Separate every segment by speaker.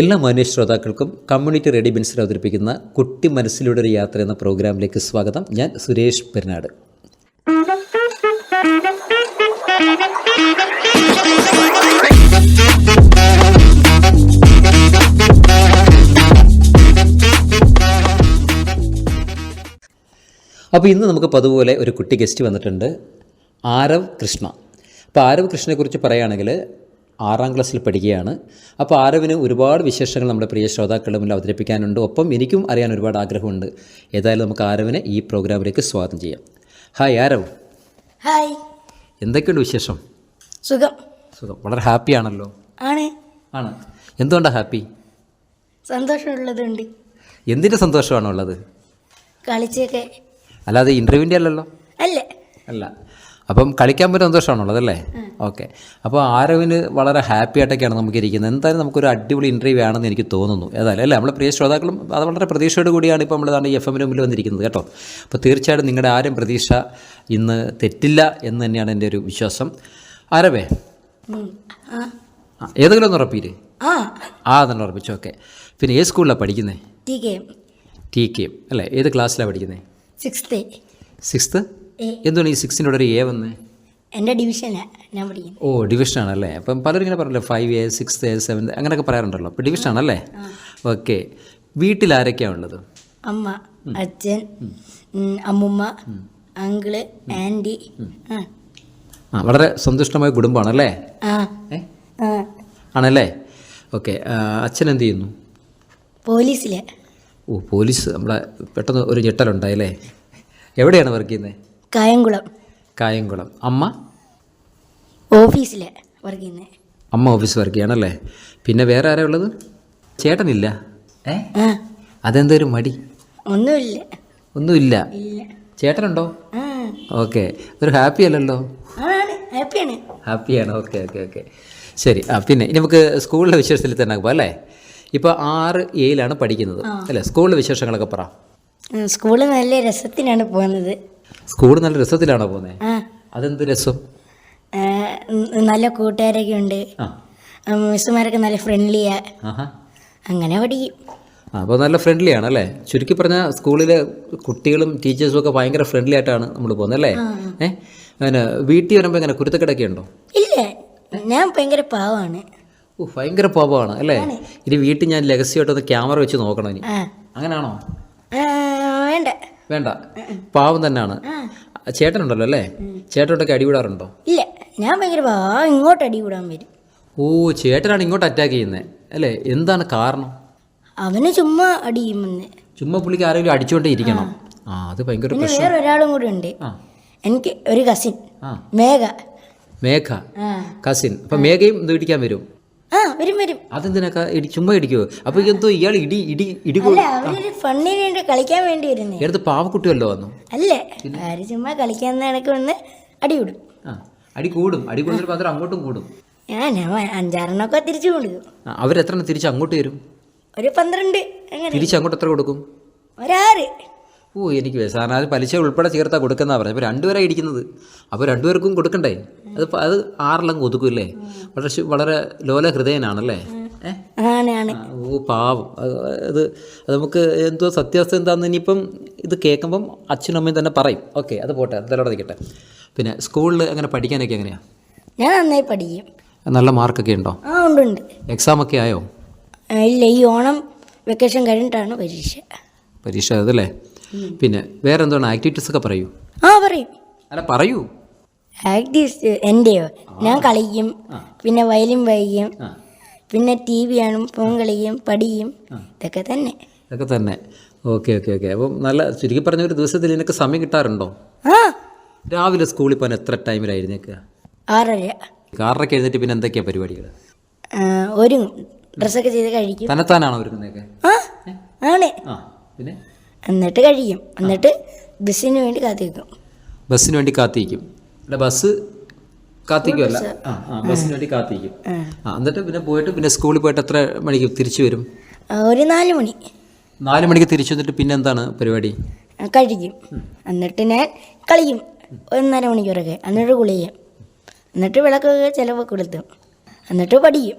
Speaker 1: എല്ലാ മാന്യ ശ്രോതാക്കൾക്കും കമ്മ്യൂണിറ്റി റേഡിയോ ബിൻസിൽ അവതരിപ്പിക്കുന്ന കുട്ടി മനസ്സിലൂടെ ഒരു യാത്ര എന്ന പ്രോഗ്രാമിലേക്ക് സ്വാഗതം. ഞാൻ സുരേഷ് പെരുന്നാട്. അപ്പോൾ ഇന്ന് നമുക്ക് പതുപോലെ ഒരു കുട്ടി ഗസ്റ്റ് വന്നിട്ടുണ്ട്. ആരവ് കൃഷ്ണ. അപ്പോൾ ആരവ് കൃഷ്ണനെക്കുറിച്ച് പറയുകയാണെങ്കിൽ ആറാം ക്ലാസ്സിൽ പഠിക്കുകയാണ്. അപ്പോൾ ആരവിന് ഒരുപാട് വിശേഷങ്ങൾ നമ്മുടെ പ്രിയ ശ്രോതാക്കളുടെ മുന്നിൽ അവതരിപ്പിക്കാനുണ്ട്. ഒപ്പം എനിക്കും അറിയാൻ ഒരുപാട് ആഗ്രഹമുണ്ട്. ഏതായാലും നമുക്ക് ആരവിനെ ഈ പ്രോഗ്രാമിലേക്ക് സ്വാഗതം ചെയ്യാം. ഹായ് ആരവ്.
Speaker 2: ഹായ്
Speaker 1: എന്തൊക്കെയുണ്ട് വിശേഷം?
Speaker 2: സുഖം.
Speaker 1: സുഖം. വളരെ ഹാപ്പി ആണല്ലോ.
Speaker 2: ആണ്.
Speaker 1: ആണ്. എന്തുകൊണ്ടാണ് ഹാപ്പി
Speaker 2: സന്തോഷമുള്ളതുണ്ട്.
Speaker 1: എന്തിന്റെ സന്തോഷമാണോ ഉള്ളത്?
Speaker 2: കളിച്ചൊക്കെ.
Speaker 1: അല്ലാതെ ഇന്റർവ്യൂവിന്റെ അല്ലല്ലോ?
Speaker 2: അല്ല.
Speaker 1: അല്ല. അപ്പം കളിക്കാൻ പറ്റുന്ന സന്തോഷമാണുള്ളത് അല്ലേ ഓക്കെ. അപ്പോൾ ആരവിന് വളരെ ഹാപ്പി ആയിട്ടൊക്കെയാണ് നമുക്ക് ഇരിക്കുന്നത് എന്തായാലും നമുക്കൊരു അടിപൊളി ഇന്റർവ്യൂ ആണെന്ന് എനിക്ക് തോന്നുന്നു. ഏതായാലും അല്ലേ? നമ്മുടെ പ്രിയ ശ്രോതാക്കളും അത് വളരെ പ്രതീക്ഷയോട് കൂടിയാണ് ഇപ്പോൾ നമ്മൾ ഈ എഫ് എമ്മിന് മുമ്പിൽ വന്നിരിക്കുന്നത് കേട്ടോ. അപ്പോൾ തീർച്ചയായിട്ടും നിങ്ങളുടെ ആരും പ്രതീക്ഷ ഇന്ന് തെറ്റില്ല എന്ന് തന്നെയാണ് എന്റെ ഒരു വിശ്വാസം. ആരവേ? ഏതെങ്കിലും ഒന്ന് ഉറപ്പീര്
Speaker 2: ആ.
Speaker 1: ആ തന്നെ ഉറപ്പിച്ചു. ഓക്കെ. പിന്നെ ഏത് സ്കൂളിലാണ് പഠിക്കുന്നത്
Speaker 2: ടി കെ
Speaker 1: ടി കെ അല്ലേ? ഏത് ക്ലാസ്സിലാണ് പഠിക്കുന്നത്
Speaker 2: സിക്സ്ത്ത്
Speaker 1: സിക്സ്ത്ത്
Speaker 2: എ
Speaker 1: എന്തുകൊണ്ട് ഈ സിക്സിന്റെ ഒരു എ വന്നേ?
Speaker 2: എന്റെ ഡിവിഷനാണ് ഞാൻ പഠിക്കുന്നത്.
Speaker 1: ഓ ഡിവിഷൻ ആണല്ലേ? അപ്പം പലരും ഇങ്ങനെ പറഞ്ഞല്ലോ five A six A seven അങ്ങനെയൊക്കെ പറയാറുണ്ടല്ലോ. അപ്പോൾ ഡിവിഷൻ ആണല്ലേ? ഓക്കെ. വീട്ടിൽ ആരൊക്കെയാണ് ഉള്ളത്?
Speaker 2: അമ്മ അച്ഛൻ അമ്മുമ്മ അങ്കിൾ ആന്റി ആ.
Speaker 1: വളരെ സന്തുഷ്ടമായ കുടുംബമാണല്ലേ? ആണല്ലേ? ഓക്കെ. അച്ഛൻ എന്ത് ചെയ്യുന്നു?
Speaker 2: പോലീസിലെ.
Speaker 1: ഓ പോലീസ്. നമ്മളെ പെട്ടെന്ന് ഒരു ഞെട്ടലുണ്ടായല്ലേ എവിടെയാണ് വർക്ക് ചെയ്യുന്നത്
Speaker 2: കായംകുളം.
Speaker 1: കായംകുളം. അമ്മ?
Speaker 2: ഓഫീസിലെ വർക്ക് ചെയ്യുന്നത്
Speaker 1: അമ്മ ഓഫീസ് വർക്ക് ചെയ്യണല്ലേ? പിന്നെ വേറെ ആരാ ഉള്ളത്? ചേട്ടനില്ല? ഏ? അതെന്തൊരു മടി?
Speaker 2: ഒന്നുമില്ല.
Speaker 1: ഒന്നുമില്ല. ചേട്ടനുണ്ടോ? ഓക്കെ. ഒരു ഹാപ്പി അല്ലല്ലോ?
Speaker 2: ഹാപ്പിയാണ്
Speaker 1: ഓക്കെ ഓക്കെ ഓക്കെ. ശരി. ആ പിന്നെ ഇനി നമുക്ക് സ്കൂളിലെ വിശേഷത്തിൽ തന്നെ പോകാം അല്ലേ? ഇപ്പോൾ ആറ് എയിലാണ് പഠിക്കുന്നത്. അല്ലേ? സ്കൂളിലെ വിശേഷങ്ങളൊക്കെ പറ.
Speaker 2: സ്കൂളിൽ നല്ല രസത്തിനാണ് പോകുന്നത്.
Speaker 1: സ്കൂൾ നല്ല രസത്തിലാണോ പോകുന്നത് അതെന്ത് രസം?
Speaker 2: നല്ല കൂട്ടുകാരൊക്കെ ഉണ്ട്. മിസ്സുമാരൊക്കെ നല്ല ഫ്രണ്ട്ലിയാ അങ്ങനെ പഠിക്കും.
Speaker 1: അപ്പോൾ നല്ല ഫ്രണ്ട്ലി ആണ് അല്ലേ ചുരുക്കി പറഞ്ഞാൽ സ്കൂളിലെ കുട്ടികളും ടീച്ചേഴ്സും ഒക്കെ ഭയങ്കര ഫ്രണ്ട്ലി ആയിട്ടാണ് നമ്മൾ പോകുന്നത് അല്ലേ ഏഹ് വീട്ടിൽ വരുമ്പോൾ എങ്ങനെ കുരുത്തക്കിടക്കെ ഉണ്ടോ?
Speaker 2: ഇല്ല. ഞാൻ ഭയങ്കര പാവമാണ്
Speaker 1: ഓ ഭയങ്കര പാവമാണ് അല്ലേ? ഇനി വീട്ടിൽ ഞാൻ രഹസ്യമായിട്ടൊന്ന് ക്യാമറ വെച്ച് നോക്കണം ഇനി. അങ്ങനെയാണോ
Speaker 2: വേണ്ട.
Speaker 1: വേണ്ട. പാവം തന്നെയാണ്. ചേട്ടനുണ്ടല്ലോ അല്ലേ? ചേട്ടനോട്ടൊക്കെ അടിവിടാറുണ്ടോ
Speaker 2: ഇല്ല ഞാൻ ഭയങ്കര പാവ ഇങ്ങോട്ട് അടി കൂടാൻ വരും.
Speaker 1: ഓ ചേട്ടനാണ് ഇങ്ങോട്ട് അറ്റാക്ക് ചെയ്യുന്നത് അല്ലേ? എന്താണ് കാരണം?
Speaker 2: അവന് ചുമ്മാ അടിയുമെന്ന്
Speaker 1: ചുമ്മാ പുള്ളിക്ക് ആരെങ്കിലും അടിച്ചുകൊണ്ടേ ഇരിക്കണം. ആ. അത് ഭയങ്കര
Speaker 2: വേറെ ഒരാളും കൂടെ ഉണ്ട്. എനിക്ക് ഒരു കസിൻ മേഘ.
Speaker 1: മേഘ. കസിൻ അപ്പൊ മേഘയും ഇത് ഇടിക്കാൻ വരും.
Speaker 2: വരും വരും.
Speaker 1: അതെന്തിനാ ഇടി ചുമ്മാ ഇടിക്കോ അപ്പോൾ എന്തോ ഇയാൾ ഇടി ഇടി ഇടി
Speaker 2: അല്ല അവരൊരു ഫണ്ണിന് വേണ്ടി കളിക്കാൻ വേണ്ടി വരുന്നേ.
Speaker 1: എടുത്ത് വന്നു.
Speaker 2: അല്ല ആര് ചുമ്മാ കളിക്കാൻ നടക്ക് വന്ന് അടി വിടും
Speaker 1: ആ അടി കൂടും. അടി കൂടുതൽ മാത്രം അങ്ങോട്ടും കൂടും.
Speaker 2: ഞാൻ ഞാൻ അഞ്ചാറെണ്ണമൊക്കെ തിരിച്ചു കൊടുക്കും
Speaker 1: ആ, അവരെത്ര എണ്ണം തിരിച്ച് അങ്ങോട്ട് വരും?
Speaker 2: ഒരു പന്ത്രണ്ട് അങ്ങനെ.
Speaker 1: തിരിച്ച് അങ്ങോട്ട് എത്ര കൊടുക്കും?
Speaker 2: ഒരാറ്.
Speaker 1: ഓ എനിക്ക് സാറിന് അത് പലിശ ഉൾപ്പെടെ ചേർത്താ കൊടുക്കുന്ന പറഞ്ഞത് അപ്പോൾ രണ്ടുപേരാണ് ഇടിക്കുന്നത്. അപ്പോൾ രണ്ടുപേർക്കും കൊടുക്കണ്ടേ? അത് അത് ആറെല്ലാം ഒതുക്കും അല്ലേ വളരെ വളരെ ലോല ഹൃദയനാണല്ലേ? ഓ പാവം. അത് അത് നമുക്ക് എന്തോ സത്യാവസ്ഥ എന്താണെന്ന് ഇനിയിപ്പം ഇത് കേൾക്കുമ്പം അച്ഛനും അമ്മയും തന്നെ പറയും. ഓക്കെ അത് പോട്ടെ അതല്ലോടെ നിൽക്കട്ടെ. പിന്നെ സ്കൂളിൽ അങ്ങനെ പഠിക്കാനൊക്കെ എങ്ങനെയാണ്
Speaker 2: ഞാൻ നന്നായി പഠിക്കും.
Speaker 1: നല്ല മാർക്കൊക്കെ ഉണ്ടോ?
Speaker 2: ആ ഉണ്ട് ഉണ്ട്.
Speaker 1: എക്സാം ഒക്കെ ആയോ?
Speaker 2: ഇല്ല ഈ ഓണം വെക്കേഷൻ കഴിഞ്ഞിട്ടാണ് പരീക്ഷ.
Speaker 1: പരീക്ഷ അതല്ലേ? പിന്നെ വേറെ എന്താണ് ആക്ടിവിറ്റീസ് ഒക്കെ പറയൂ.
Speaker 2: ആ പറയും.
Speaker 1: അല്ല പറയൂ.
Speaker 2: ആക്ടീവ്സ് എന്റെയോ ഞാൻ കളിക്കും. പിന്നെ വയലും വായിക്കും. പിന്നെ ടി വി കാണും ഫോൺ കളിക്കും പഠിക്കും. ഇതൊക്കെ തന്നെ.
Speaker 1: ഇതൊക്കെ തന്നെ. Okay okay okay. അപ്പം നല്ല ചുരുക്കി പറഞ്ഞ ഒരു ദിവസത്തിൽ നിനക്ക് സമയം കിട്ടാറുണ്ടോ? രാവിലെ സ്കൂളിൽ പോകാൻ എത്ര ടൈമിലായിരുന്നേക്കുക
Speaker 2: ആറര.
Speaker 1: ആറരക്ക് എഴുന്നേറ്റ് പിന്നെ എന്തൊക്കെയാ പരിപാടികൾ
Speaker 2: ഒരു ഡ്രസ്സൊക്കെ ചെയ്ത് കഴിക്കും.
Speaker 1: തന്നെത്താനാണോ
Speaker 2: ആണ്.
Speaker 1: പിന്നെ?
Speaker 2: എന്നിട്ട് കഴിക്കും. എന്നിട്ട് ബസ്സിന് വേണ്ടി കാത്തിരിക്കും.
Speaker 1: ബസ്സിന് വേണ്ടി കാത്തിരിക്കും. അല്ല ബസ് കാത്തിക്കുമല്ല ആ ആ ബസ്സിന് വേണ്ടി കാത്തിരിക്കും. ആ. എന്നിട്ട് പിന്നെ പോയിട്ട് പിന്നെ സ്കൂളിൽ പോയിട്ട് എത്ര മണിക്ക് തിരിച്ചു വരും?
Speaker 2: ഒരു നാല് മണി.
Speaker 1: നാല് മണിക്ക് തിരിച്ചു വന്നിട്ട് പിന്നെ എന്താണ് പരിപാടി?
Speaker 2: കഴിക്കും. എന്നിട്ട് ഞാൻ കളിക്കും. ഒന്നര മണിക്കൂറൊക്കെ. എന്നിട്ട് കുളിക്കും. എന്നിട്ട് വിളക്കൊക്കെ ചിലവ് കൊളുത്തും. എന്നിട്ട് പഠിക്കും.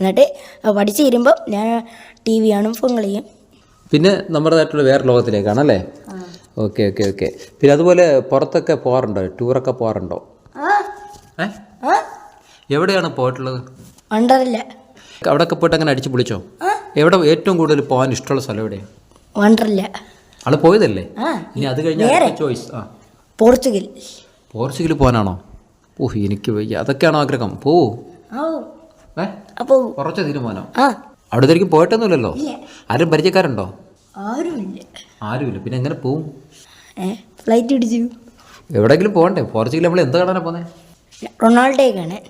Speaker 2: എന്നിട്ട് പഠിച്ചു തരുമ്പോൾ ഞാൻ ടി വി കാണും ഫോൺ കളിക്കും.
Speaker 1: പിന്നെ നമ്മുടേതായിട്ടുള്ള വേറെ ലോകത്തിലേക്കാണ് അല്ലേ? Okay okay okay. പിന്നെ അതുപോലെ പുറത്തൊക്കെ പോകാറുണ്ടോ? ടൂറൊക്കെ പോകാറുണ്ടോ? ഏ? എവിടെയാണ് പോയിട്ടുള്ളത്?
Speaker 2: വണ്ടറില്ല
Speaker 1: അവിടെയൊക്കെ പോയിട്ട് അങ്ങനെ അടിച്ചു പൊളിച്ചോ? എവിടെ ഏറ്റവും കൂടുതൽ പോകാൻ ഇഷ്ടമുള്ള സ്ഥലം എവിടെയാണ്
Speaker 2: വണ്ടറില്ല
Speaker 1: ആൾ പോയതല്ലേ? ഇനി അത് കഴിഞ്ഞാൽ ചോയ്സ് ആ.
Speaker 2: പോർച്ചുഗൽ.
Speaker 1: പോർച്ചുഗൽ പോകാനാണോ? ഓഹ് എനിക്ക് വയ്യ. അതൊക്കെയാണോ ആഗ്രഹം? പോവൂ ഏ?
Speaker 2: അപ്പോൾ
Speaker 1: കുറച്ച തീരുമാനം.
Speaker 2: ആ.
Speaker 1: അവിടെ ഇതായിരിക്കും പോയിട്ടൊന്നുമില്ലല്ലോ ആരും പരിചയക്കാരുണ്ടോ?
Speaker 2: ആരുമില്ല.
Speaker 1: ആരുമില്ല. പിന്നെ എങ്ങനെ പോവും?
Speaker 2: ഫ്ലൈറ്റ് പിടിച്ചു
Speaker 1: എവിടെയെങ്കിലും പോകണ്ടേ? പോർച്ചുഗൽ നമ്മൾ എന്ത് കാണാനാണ് പോകുന്നത്
Speaker 2: റൊണാൾഡോയെ കാണാൻ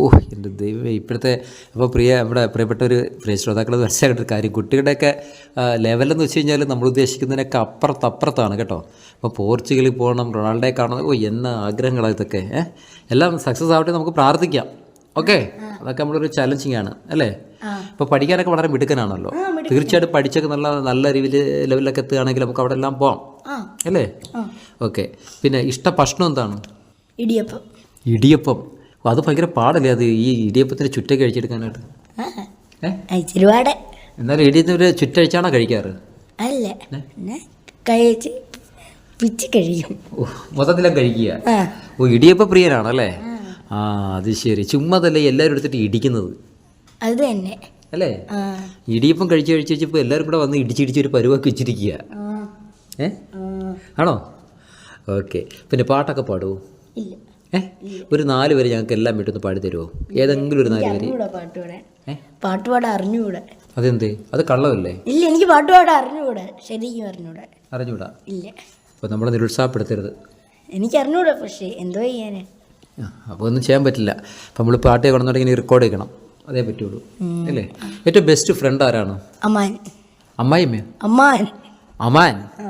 Speaker 1: ഓഹ് എന്റെ ദൈവമേ ഇപ്പോഴത്തെ അപ്പോൾ പ്രിയ നമ്മുടെ പ്രിയപ്പെട്ട ഒരു പ്രിയ ശ്രോതാക്കൾ മനസ്സിലാക്കേണ്ട ഒരു കാര്യം. കുട്ടികളുടെയൊക്കെ ലെവലെന്ന് വെച്ച് കഴിഞ്ഞാൽ നമ്മൾ ഉദ്ദേശിക്കുന്നതിനൊക്കെ അപ്പുറത്തപ്പുറത്താണ് കേട്ടോ. അപ്പോൾ പോർച്ചുഗലിൽ പോകണം റൊണാൾഡോയെ കാണണം. ഓ എന്ന ആഗ്രഹങ്ങളാണ് ഇതൊക്കെ ഏഹ് എല്ലാം സക്സസ് ആവട്ടെ നമുക്ക് പ്രാർത്ഥിക്കാം. ഓക്കെ? അതൊക്കെ നമ്മളൊരു ചലഞ്ചിങ് ആണ് അല്ലേ? ഇപ്പോൾ പഠിക്കാനൊക്കെ വളരെ മിടുക്കനാണല്ലോ. തീർച്ചയായിട്ടും പഠിച്ചൊക്കെ നല്ല നല്ല രീതിയിൽ ലെവലിലൊക്കെ എത്തുകയാണെങ്കിൽ നമുക്ക് അവിടെ എല്ലാം
Speaker 2: ആ
Speaker 1: അല്ലേ? ഓക്കെ. പിന്നെ ഇഷ്ട ഭക്ഷണം എന്താണ്?
Speaker 2: ഇടിയപ്പം.
Speaker 1: ഇടിയപ്പം. അത് ഭയങ്കര പാടല്ലേ അത് ഈ ഇടിയപ്പത്തിന് ചുറ്റ കഴിച്ചെടുക്കാനായിട്ട്? എന്നാലും ഇടിയത്തിന് ഒരു ചുറ്റഴിച്ചാണോ കഴിക്കാറ്?
Speaker 2: അല്ല. പിന്നെ കഴിച്ച് പിച്ച് കഴിയും.
Speaker 1: മൊത്തത്തിലും കഴിക്കുക. ഓ ഇടിയപ്പ പ്രിയനാണല്ലേ? ആ. അത് ശരി. ചുമ്മാതല്ലേ എല്ലാവരും എടുത്തിട്ട് ഇടിക്കുന്നത്?
Speaker 2: അത് തന്നെ.
Speaker 1: അല്ലേ? ഇടിയപ്പം കഴിച്ച് കഴിച്ച് വെച്ചപ്പോൾ എല്ലാവരും കൂടെ വന്ന് ഇടിച്ചിടിച്ച് ഒരു പരുവാക്കി വെച്ചിരിക്കുക. ഏ. ആണോ? ഓക്കെ. പിന്നെ പാട്ടൊക്കെ പാടുമോ
Speaker 2: ഇല്ല.
Speaker 1: ഏ? ഒരു നാല് വരെ ഞങ്ങൾക്ക് എല്ലാം വീട്ടിൽ പാടി തരുമോ ഏതെങ്കിലും ഒരു നാല് വരെ.
Speaker 2: പാട്ട് പാടാൻ
Speaker 1: അതെന്തേ? അത് കള്ളമല്ലേ?
Speaker 2: ഇല്ല എനിക്ക് പാട്ട് പാടാൻ അറിഞ്ഞുകൂടാ ശരിക്കും അറിഞ്ഞൂടെ.
Speaker 1: അറിഞ്ഞൂടാ?
Speaker 2: ഇല്ല.
Speaker 1: അപ്പോൾ നമ്മളെ നിരുത്സാഹപ്പെടുത്തരുത്.
Speaker 2: എനിക്ക് അറിഞ്ഞൂടാ പക്ഷേ എന്തോ ചെയ്യാനാ.
Speaker 1: അപ്പൊ അപ്പോൾ ഒന്നും ചെയ്യാൻ പറ്റില്ല. അപ്പോൾ നമ്മൾ പാട്ട് കാണുന്നുണ്ടെങ്കിൽ റെക്കോർഡ് ചെയ്യണം അതേ പറ്റുള്ളൂ. അല്ലേ? ഏറ്റവും ബെസ്റ്റ് ഫ്രണ്ട് ആരാണ്?
Speaker 2: അമ്മാൻ
Speaker 1: അമ്മായിമ്മ
Speaker 2: അമ്മാൻ
Speaker 1: അമാൻ
Speaker 2: ആ.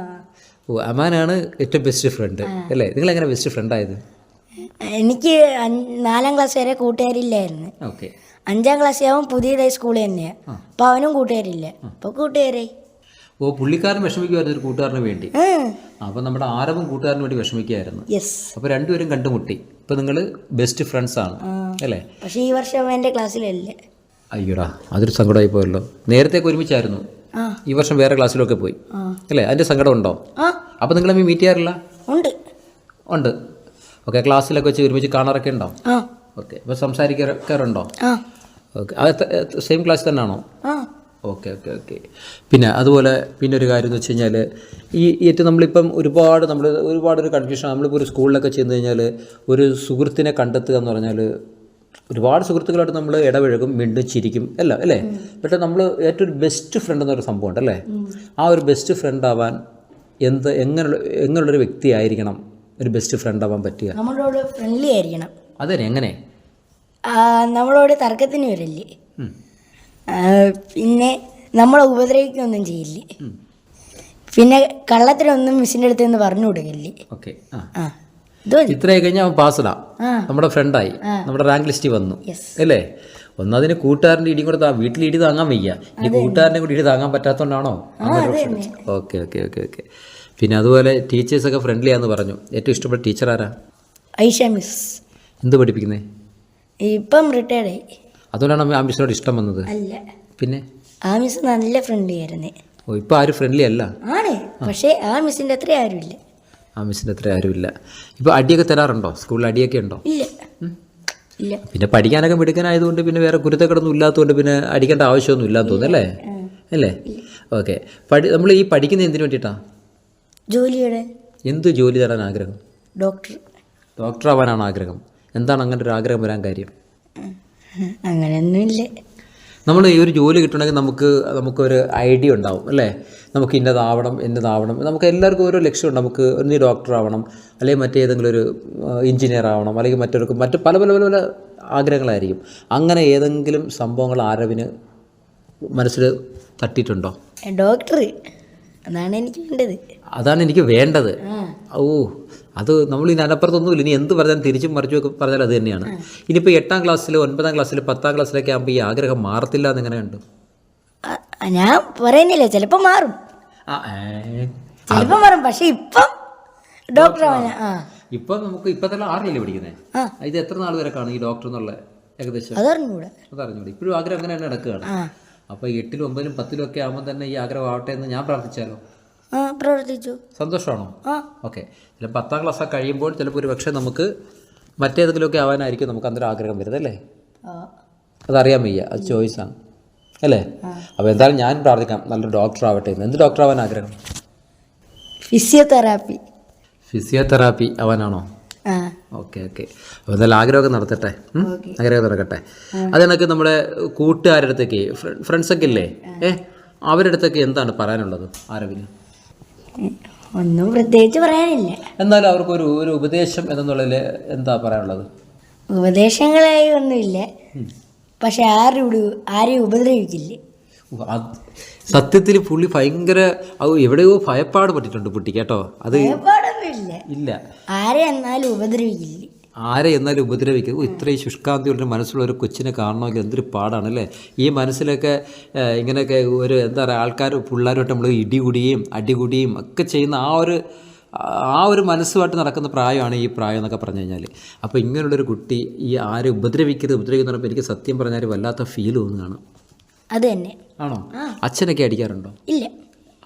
Speaker 1: ഓ അമാനാണ് ഏറ്റവും ബെസ്റ്റ് ഫ്രണ്ട് അല്ലേ? നിങ്ങൾ എങ്ങനെ ബെസ്റ്റ് ഫ്രണ്ട് ആയത്?
Speaker 2: എനിക്ക് നാലാം ക്ലാസ് വരെ കൂട്ടുകാരില്ലായിരുന്നു.
Speaker 1: ഓക്കെ.
Speaker 2: അഞ്ചാം ക്ലാസ് ആവും പുതിയതായി സ്കൂളിൽ തന്നെയാണ് അപ്പോൾ അവനും കൂട്ടുകാരില്ല. അപ്പോൾ കൂട്ടുകാരായി.
Speaker 1: ഓ പുള്ളിക്കാരൻ വിഷമിക്കുമായിരുന്നു ഒരു കൂട്ടുകാരന് വേണ്ടി. അപ്പോൾ നമ്മുടെ ആരവും കൂട്ടുകാരന് വേണ്ടി വിഷമിക്കുകയായിരുന്നു
Speaker 2: യെസ്
Speaker 1: അപ്പോൾ രണ്ടുപേരും കണ്ടുമുട്ടി. ഇപ്പോൾ നിങ്ങൾ ബെസ്റ്റ് ഫ്രണ്ട്സ് ആണ്. അല്ലേ?
Speaker 2: പക്ഷേ ഈ വർഷം എന്റെ എന്റെ ക്ലാസ്സിലല്ലേ
Speaker 1: അയ്യോടാ അതൊരു സങ്കടമായി പോയല്ലോ. നേരത്തേക്ക് ഒരുമിച്ചായിരുന്നു. ഈ വർഷം വേറെ ക്ലാസ്സിലൊക്കെ പോയി. അല്ലേ? അതിന്റെ സങ്കടം ഉണ്ടോ? അപ്പൊ നിങ്ങൾ മീറ്റ് ചെയ്യാറില്ല?
Speaker 2: ഉണ്ട്.
Speaker 1: ഉണ്ട്. ഓക്കെ ക്ലാസ്സിലൊക്കെ വെച്ച് ഒരുമിച്ച് കാണാറൊക്കെ ഉണ്ടോ? ഓക്കെ അപ്പോൾ സംസാരിക്കാറുണ്ടോ? ഓക്കെ അത് സെയിം ക്ലാസ് തന്നെയാണോ? ഓക്കെ ഓക്കെ ഓക്കെ പിന്നെ അതുപോലെ പിന്നെ ഒരു കാര്യം എന്ന് വെച്ച് കഴിഞ്ഞാൽ ഈ ഏറ്റവും നമ്മളിപ്പം ഒരുപാട് നമ്മൾ ഒരുപാട് ഒരു കൺഫ്യൂഷൻ നമ്മളിപ്പോൾ ഒരു സ്കൂളിലൊക്കെ ചെന്ന് കഴിഞ്ഞാൽ ഒരു സുഹൃത്തിനെ കണ്ടെത്തുക എന്ന് പറഞ്ഞാൽ ഒരുപാട് സുഹൃത്തുക്കളായിട്ട് നമ്മൾ ഇടപഴകും മിണ്ടും ചിരിക്കും അല്ല? അല്ലേ പക്ഷേ നമ്മൾ ഏറ്റവും ബെസ്റ്റ് ഫ്രണ്ട് എന്നൊരു സംഭവമുണ്ട് അല്ലേ? ആ ഒരു ബെസ്റ്റ് ഫ്രണ്ട് ആവാൻ എന്ത് എങ്ങനെയുള്ള എങ്ങനെയുള്ളൊരു വ്യക്തി ആയിരിക്കണം ഒരു ബെസ്റ്റ് ഫ്രണ്ട് ആവാൻ പറ്റുക?
Speaker 2: നമ്മളോട് ഫ്രണ്ട്ലി ആയിരിക്കണം.
Speaker 1: അതെ എങ്ങനെ?
Speaker 2: നമ്മളോട് തർക്കത്തിന് വരില്ലേ? പിന്നെ നമ്മളെ ഉപദ്രവിക്കുകയൊന്നും ചെയ്യില്ലേ? പിന്നെ കള്ളത്തിനൊന്നും മിസ്സിന്റെ അടുത്ത് നിന്ന് പറഞ്ഞു കൊടുക്കില്ലേ
Speaker 1: ഓക്കെ ആ. ഇത്രയായി കഴിഞ്ഞാൽ അവൻ പാസ്ഡാ നമ്മുടെ ഫ്രണ്ടായി നമ്മുടെ റാങ്ക് ലിസ്റ്റ് വന്നു. അല്ലേ? ഒന്നതിന് കൂട്ടുകാരന്റെ ഇടി കൂടെ വീട്ടിൽ ഇടി താങ്ങാൻ വയ്യ. ഇനി കൂട്ടുകാരനെ കൂടി ഇടി താങ്ങാൻ പറ്റാത്തതുകൊണ്ടാണോ ഓക്കെ ഓക്കെ ഓക്കെ ഓക്കെ. പിന്നെ അതുപോലെ ടീച്ചേഴ്സൊക്കെ ഫ്രണ്ട്ലി ആന്ന് പറഞ്ഞു. ഏറ്റവും ഇഷ്ടപ്പെട്ട ടീച്ചർ ആരാ?
Speaker 2: ഐഷ മിസ്.
Speaker 1: എന്ത് പഠിപ്പിക്കുന്നേ?
Speaker 2: ഇപ്പം റിട്ടയർഡ് ആയി.
Speaker 1: അതുകൊണ്ടാണ് ആ മിസ്സിനോട് ഇഷ്ടം വന്നത്?
Speaker 2: അല്ല.
Speaker 1: പിന്നെ?
Speaker 2: ആ മിസ് നല്ല ഫ്രണ്ട്ലി ആയിരുന്നേ.
Speaker 1: ഓ ഇപ്പൊ ആരും ഫ്രണ്ട്ലി അല്ല.
Speaker 2: ആണ്. പക്ഷേ ആ മിസ്സിന്റെ അത്ര ആരുമില്ല.
Speaker 1: ആ മിസ്സിന്റെ അത്ര ആരുമില്ല. ഇപ്പോൾ അടിയൊക്കെ തരാറുണ്ടോ? സ്കൂളിൽ അടിയൊക്കെ ഉണ്ടോ?
Speaker 2: ഇല്ല. ഇല്ല.
Speaker 1: പിന്നെ പഠിക്കാനൊക്കെ മിടുക്കനായതുകൊണ്ട് പിന്നെ വേറെ കുരുത്തക്കടൊന്നും ഇല്ലാത്തതുകൊണ്ട് പിന്നെ അടിക്കേണ്ട ആവശ്യമൊന്നും ഇല്ലാന്ന് തോന്നുന്നല്ലേ? അല്ലേ? ഓക്കെ. പഠി നമ്മൾ ഈ പഠിക്കുന്ന എന്തിനു വേണ്ടിയിട്ടാണ്
Speaker 2: ജോലിയുടെ.
Speaker 1: എന്ത് ജോലി തരാൻ ആഗ്രഹം?
Speaker 2: ഡോക്ടർ.
Speaker 1: ഡോക്ടർ ആവാനാണ് ആഗ്രഹം. എന്താണ് അങ്ങനെ ഒരു ആഗ്രഹം വരാൻ കാര്യം?
Speaker 2: അങ്ങനെയൊന്നുമില്ല.
Speaker 1: നമ്മൾ ഈ ഒരു ജോലി കിട്ടണമെങ്കിൽ നമുക്ക് നമുക്കൊരു ഐഡിയ ഉണ്ടാവും അല്ലേ? നമുക്ക് ഇന്നതാവണം ഇന്നതാവണം. നമുക്ക് എല്ലാവർക്കും ഓരോ ലക്ഷ്യമുണ്ട് നമുക്ക് നീ ഡോക്ടർ ആവണം അല്ലെങ്കിൽ മറ്റേതെങ്കിലും ഒരു എഞ്ചിനീയർ ആവണം അല്ലെങ്കിൽ മറ്റൊരു മറ്റ് പല പല പല പല ആഗ്രഹങ്ങളായിരിക്കും. അങ്ങനെ ഏതെങ്കിലും സംഭവങ്ങൾ ആരവിന് മനസ്സിൽ തട്ടിയിട്ടുണ്ടോ?
Speaker 2: ഡോക്ടർ അതാണ് എനിക്ക് വേണ്ടത്.
Speaker 1: അതാണ് എനിക്ക് വേണ്ടത്. ഓ അത് നമ്മൾ ഇനി അതിനപ്പുറത്തൊന്നുമില്ല. ഇനി എന്ത് പറഞ്ഞാലും തിരിച്ചും മറിച്ചും പറഞ്ഞാൽ അത് തന്നെയാണ്. ഇനിയിപ്പോൾ എട്ടാം ക്ലാസ്സിൽ ഒൻപതാം ക്ലാസ്സിൽ പത്താം ക്ലാസ്സിലൊക്കെ ആകുമ്പോൾ ഈ ആഗ്രഹം മാറത്തില്ല എന്നിങ്ങനെ ഉണ്ട്
Speaker 2: ആ, ഞാൻ പറയുന്നില്ല. ചിലപ്പോൾ മാറും. ചിലപ്പോൾ മാറും. പക്ഷെ ഇപ്പം ഡോക്ടർ
Speaker 1: ഇപ്പം നമുക്ക് ഇപ്പം തന്നെ ആറിലല്ലേ പഠിക്കുന്നത് ഇത് എത്ര നാൾ വരെ കാണും ഈ ഡോക്ടർ എന്നുള്ള ഏകദേശം?
Speaker 2: അതറിഞ്ഞൂടാ.
Speaker 1: ഇപ്പോഴും ആഗ്രഹം അങ്ങനെ തന്നെ നടക്കുകയാണ് അപ്പോൾ എട്ടിലും ഒമ്പതിലും പത്തിലും ഒക്കെ ആകുമ്പോൾ തന്നെ ഈ ആഗ്രഹം ആവട്ടെ എന്ന് ഞാൻ പ്രാർത്ഥിച്ചാലോ?
Speaker 2: പ്രവർത്തിച്ചു.
Speaker 1: സന്തോഷമാണോ?
Speaker 2: ആ.
Speaker 1: ഓക്കെ. ചിലപ്പോൾ പത്താം ആ കഴിയുമ്പോൾ ചിലപ്പോൾ ഒരു പക്ഷേ നമുക്ക് മറ്റേതെങ്കിലുമൊക്കെ ആവാനായിരിക്കും നമുക്ക് അന്നേരം ആഗ്രഹം വരുന്നത് അല്ലേ? അതറിയാൻ വയ്യ. അത് ചോയ്സാണ്. അല്ലേ? അപ്പോൾ എന്തായാലും ഞാൻ പ്രാർത്ഥിക്കാം. നല്ലൊരു ഡോക്ടർ ആവട്ടെ എന്ന്. എന്ത് ഡോക്ടർ ആവാൻ ആഗ്രഹം?
Speaker 2: Physiotherapy
Speaker 1: physiotherapy ആവാനാണോ? Okay okay. അപ്പോൾ എന്തായാലും ആഗ്രഹമൊക്കെ നടത്തട്ടെ?
Speaker 2: ആഗ്രഹമൊക്കെ
Speaker 1: ആഗ്രഹം നടക്കട്ടെ. അത് കണക്ക് നമ്മുടെ കൂട്ടുകാരുടെ അടുത്തേക്ക് ഫ്രണ്ട്സൊക്കെ ഇല്ലേ? ഏ? അവരുടെ അടുത്തൊക്കെ എന്താണ് പറയാനുള്ളത്? ആരവിന്.
Speaker 2: ഒന്നും പ്രത്യേകിച്ച് പറയാനില്ല.
Speaker 1: എന്നാലും അവർക്ക് ഒരു ഒരു ഉപദേശം എന്നുള്ളതിൽ എന്താ പറയാനുള്ളത്?
Speaker 2: ഉപദേശങ്ങളായി ഒന്നുമില്ല. പക്ഷെ ആരും ആരെയും ഉപദ്രവിക്കില്ല.
Speaker 1: സത്യത്തിൽ പുള്ളി ഭയങ്കര എവിടെയോ ഭയപ്പാട് പറ്റിയിട്ടുണ്ട് പുട്ടി കേട്ടോ. അത് ഇല്ല.
Speaker 2: ആരെ എന്നാലും ഉപദ്രവിക്കില്ല.
Speaker 1: ആരെ എന്നാലും ഉപദ്രവിക്കും. ഇത്രയും ഇത്രയും ശുഷ്കാന്തിയുള്ള മനസ്സുള്ള ഒരു കൊച്ചിനെ കാണണമെങ്കിൽ എന്തൊരു പാടാണ് അല്ലേ? ഈ മനസ്സിലൊക്കെ ഇങ്ങനെയൊക്കെ ഒരു എന്താ പറയുക ആൾക്കാർ പിള്ളേരുമായിട്ട് നമ്മൾ ഇടികൂടിയും അടികൂടിയും ഒക്കെ ചെയ്യുന്ന ആ ഒരു ആ ഒരു മനസ്സുമായിട്ട് നടക്കുന്ന പ്രായമാണ് ഈ പ്രായം എന്നൊക്കെ പറഞ്ഞു കഴിഞ്ഞാൽ അപ്പോൾ ഇങ്ങനെയുള്ളൊരു കുട്ടി ഈ ആരെ ഉപദ്രവിക്കരുത് ഉപദ്രവിക്കുന്ന പറയുമ്പോൾ എനിക്ക് സത്യം പറഞ്ഞാൽ വല്ലാത്ത ഫീൽ തോന്നുകയാണ്.
Speaker 2: അത് തന്നെ.
Speaker 1: ആണോ? അച്ഛനൊക്കെ അടിക്കാറുണ്ടോ?
Speaker 2: ഇല്ല.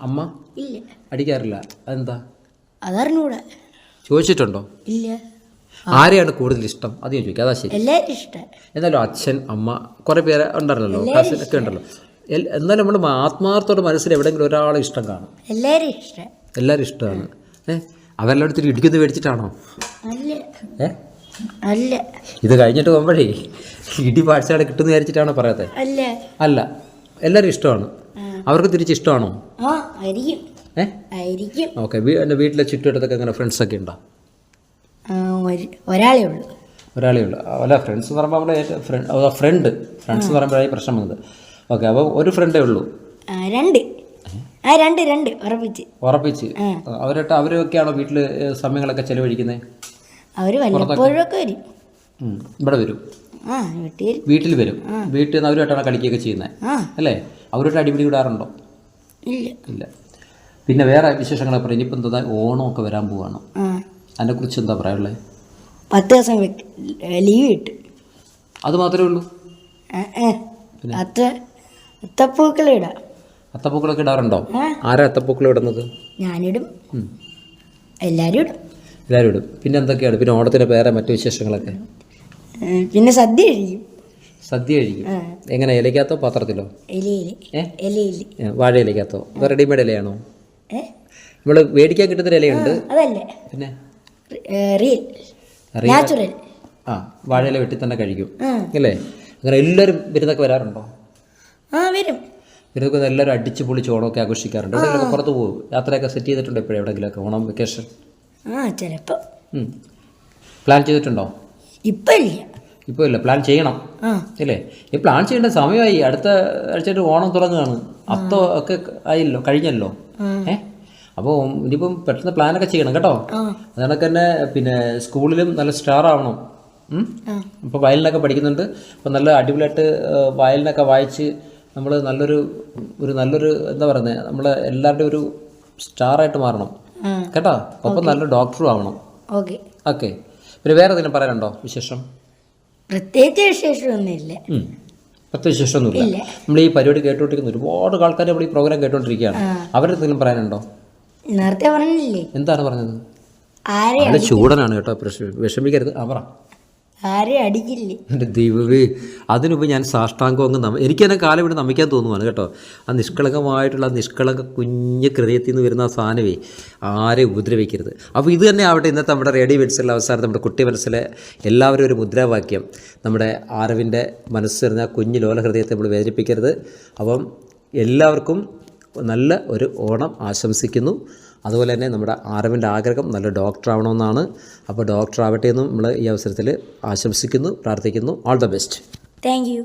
Speaker 1: അമ്മ?
Speaker 2: ഇല്ല.
Speaker 1: അടിക്കാറില്ല. അതെന്താ?
Speaker 2: അതറിഞ്ഞൂടാ.
Speaker 1: ചോദിച്ചിട്ടുണ്ടോ?
Speaker 2: ഇല്ല.
Speaker 1: ആരെയാണ് കൂടുതൽ ഇഷ്ടം? അത് ഞാൻ ചോദിക്കാം. അതാ ശരി.
Speaker 2: ഇഷ്ടം.
Speaker 1: എന്നാലും അച്ഛൻ അമ്മ കുറെ പേര് ഉണ്ടല്ലോ കസിൻ ഒക്കെ ഉണ്ടല്ലോ. എന്നാലും നമ്മൾ ആത്മാർത്ഥത്തോടെ മനസ്സിൽ എവിടെയെങ്കിലും ഒരാളെ ഇഷ്ടം കാണും.
Speaker 2: എല്ലാവരും ഇഷ്ടം.
Speaker 1: എല്ലാവരും ഇഷ്ടമാണ്. ഏ? അവരെല്ലാം എടുത്തിട്ട് ഇടിക്കുന്നത് മേടിച്ചിട്ടാണോ?
Speaker 2: അല്ല.
Speaker 1: ഇത് കഴിഞ്ഞിട്ട് പോകുമ്പോഴേ ഇടി പാഴ്ചയുടെ കിട്ടുന്ന വിചാരിച്ചിട്ടാണോ പറയാത്തത്
Speaker 2: അല്ല.
Speaker 1: അല്ല. എല്ലാവരും ഇഷ്ടമാണ്. അവർക്ക് തിരിച്ച് ഇഷ്ടമാണോ?
Speaker 2: ആ ആയിരിക്കും.
Speaker 1: ഏ?
Speaker 2: ആയിരിക്കും.
Speaker 1: ഓക്കെ. വീട്ടിലെ ചുറ്റുവട്ടത്തൊക്കെ അങ്ങനെ ഫ്രണ്ട്സൊക്കെ ഉണ്ടോ?
Speaker 2: ഒരാളേ ഉള്ളൂ.
Speaker 1: ഒരാളേ ഉള്ളൂ. അല്ല ഫ്രണ്ട്സ് എന്ന് പറയുമ്പോൾ അവിടെ ഫ്രണ്ട് ഫ്രണ്ട് ഫ്രണ്ട്സ് എന്ന് പറയുമ്പോഴാണ് ഈ പ്രശ്നം വന്നത്. ഓക്കെ അപ്പോൾ ഒരു ഫ്രണ്ടേ ഉള്ളൂ.
Speaker 2: രണ്ട്. ആ രണ്ട് രണ്ട്. ഉറപ്പിച്ച്.
Speaker 1: ഉറപ്പിച്ച്. അവരായിട്ട് അവരൊക്കെയാണോ വീട്ടിൽ സമയങ്ങളൊക്കെ ചെലവഴിക്കുന്നത്
Speaker 2: അവർ വല്ലപ്പോഴൊക്കെ വരും.
Speaker 1: ഇവിടെ വരും.
Speaker 2: വീട്ടിൽ.
Speaker 1: വരും. വീട്ടിൽ നിന്ന് അവരുമായിട്ടാണ് കളിക്കുകയൊക്കെ ചെയ്യുന്നത് അല്ലേ? അവരുമായിട്ട് അടിപിടി വിടാറുണ്ടോ?
Speaker 2: ഇല്ല.
Speaker 1: ഇല്ല. പിന്നെ വേറെ വിശേഷങ്ങളെ പറയും ഇപ്പം എന്താ ഓണമൊക്കെ വരാൻ പോവാണ്. അതിനെക്കുറിച്ച് എന്താ പറയാനുള്ളത്
Speaker 2: പത്ത് ദിവസം ലീവ് കിട്ടും
Speaker 1: അത് മാത്രമേ ഉള്ളൂ.
Speaker 2: അത്ത അത്തപ്പൂക്കൾ ഇടാം.
Speaker 1: അത്തപ്പൂക്കളൊക്കെ ഇടാറുണ്ടോ. ആരാ അത്തപ്പൂക്കൾ ഇടുന്നത്?
Speaker 2: ഞാനിടും. എല്ലാവരും ഇടും.
Speaker 1: എല്ലാവരും ഇടും. പിന്നെ എന്തൊക്കെയാണ്? പിന്നെ ഓണത്തിന് വേറെ മറ്റു വിശേഷങ്ങളൊക്കെ?
Speaker 2: പിന്നെ സദ്യ കഴിക്കും
Speaker 1: സദ്യ കഴിക്കും. എങ്ങനെ ഇലയ്ക്കകത്തോ പാത്രത്തിലോ? വാഴ ഇലയ്ക്കകത്തോ അത് റെഡിമെയ്ഡ് ഇലയാണോ? നമ്മൾ മേടിക്കാൻ കിട്ടുന്ന ഇലയുണ്ട്. പിന്നെ?
Speaker 2: റിയൽ നാച്ചുറൽ
Speaker 1: ആ വാഴയില വെട്ടി തന്നെ കഴിക്കും. അല്ലേ അങ്ങനെ എല്ലാവരും വിരുന്നൊക്കെ വരാറുണ്ടോ?
Speaker 2: ആ വരും.
Speaker 1: വിരുന്നൊക്കെ എല്ലാവരും അടിച്ച് പൊളിച്ച് ഓണമൊക്കെ ആഘോഷിക്കാറുണ്ട്. എവിടെയെങ്കിലും പുറത്ത് പോകും. യാത്രയൊക്കെ സെറ്റ് ചെയ്തിട്ടുണ്ടോ ഇപ്പോഴും എവിടെയെങ്കിലുമൊക്കെ ഓണം വെക്കേഷൻ
Speaker 2: ആ ചിലപ്പോൾ
Speaker 1: പ്ലാൻ ചെയ്തിട്ടുണ്ടോ?
Speaker 2: ഇപ്പം ഇല്ല.
Speaker 1: ഇപ്പോൾ ഇല്ല. പ്ലാൻ ചെയ്യണം.
Speaker 2: ആ.
Speaker 1: ഇല്ലേ? ഈ പ്ലാൻ ചെയ്യേണ്ട സമയമായി. അടുത്ത ആഴ്ചയായിട്ട് ഓണം തുടങ്ങുകയാണ്. അത്തോ ഒക്കെ ആയില്ലോ കഴിഞ്ഞല്ലോ. ഏ? അപ്പോൾ ഇനിയിപ്പം പെട്ടെന്ന് പ്ലാനൊക്കെ ചെയ്യണം കേട്ടോ. അതുകൊണ്ടൊക്കെ തന്നെ പിന്നെ സ്കൂളിലും നല്ല സ്റ്റാർ ആവണം? ഇപ്പോൾ വയലിനൊക്കെ പഠിക്കുന്നുണ്ട്. അപ്പോൾ നല്ല അടിപൊളിയായിട്ട് വയലിനൊക്കെ വായിച്ച് നമ്മൾ നല്ലൊരു ഒരു നല്ലൊരു എന്താ പറയുന്നത് നമ്മൾ എല്ലാവരുടെയും ഒരു സ്റ്റാറായിട്ട് മാറണം. കേട്ടോ? ഒപ്പം നല്ല ഡോക്ടറും ആവണം.
Speaker 2: ഓക്കെ.
Speaker 1: ഓക്കെ. പിന്നെ വേറെ എന്തെങ്കിലും പറയാനുണ്ടോ വിശേഷം?
Speaker 2: പ്രത്യേകിച്ച് വിശേഷമൊന്നുമില്ല.
Speaker 1: ഉം. പ്രത്യേകിച്ച് വിശേഷമൊന്നുമില്ല. നമ്മൾ ഈ പരിപാടി കേട്ടുകൊണ്ടിരിക്കുന്ന ഒരുപാട് ആൾക്കാർ നമ്മൾ ഈ പ്രോഗ്രാം കേട്ടുകൊണ്ടിരിക്കുകയാണ് അവരെന്തെങ്കിലും പറയാനുണ്ടോ?
Speaker 2: നേരത്തെ പറഞ്ഞില്ലേ?
Speaker 1: എന്താണ് പറഞ്ഞത്?
Speaker 2: ആരെ
Speaker 1: നല്ല ചൂടനാണ് കേട്ടോ പ്രശ്നം. വിഷമിക്കരുത് അവറ
Speaker 2: ആരെ അടിക്കില്ലേ?
Speaker 1: എന്റെ ദൈവമേ അതിനുപരി ഞാൻ സാഷ്ടാംഗം അങ്ങ് നമ എനിക്ക് തന്നെ കാലം ഇവിടെ നമിക്കാൻ തോന്നുവാണ് കേട്ടോ. ആ നിഷ്കളങ്കമായിട്ടുള്ള ആ നിഷ്കളങ്ക കുഞ്ഞ് ഹൃദയത്തിൽ നിന്ന് വരുന്ന ആ സാധനമേ ആരെ ഉപദ്രവിക്കരുത്. അപ്പോൾ ഇത് തന്നെ ആവട്ടെ ഇന്നത്തെ നമ്മുടെ റേഡിയോ വെഡ്സിലെ അവസാനം നമ്മുടെ കുട്ടി മനസ്സിലെ എല്ലാവരും ഒരു മുദ്രാവാക്യം. നമ്മുടെ ആരവിന്റെ മനസ്സിൽ ആ കുഞ്ഞ് ലോല ഹൃദയത്തെ നമ്മൾ വേദനിപ്പിക്കരുത്. അപ്പം എല്ലാവർക്കും നല്ല ഒരു ഓണം ആശംസിക്കുന്നു. അതുപോലെ തന്നെ നമ്മുടെ ആരവിന്റെ ആഗ്രഹം നല്ല ഡോക്ടർ ആവണമെന്നാണ് അപ്പോൾ ഡോക്ടർ ആവട്ടെ എന്നും നമ്മൾ ഈ അവസരത്തിൽ ആശംസിക്കുന്നു പ്രാർത്ഥിക്കുന്നു. All the best
Speaker 2: thank you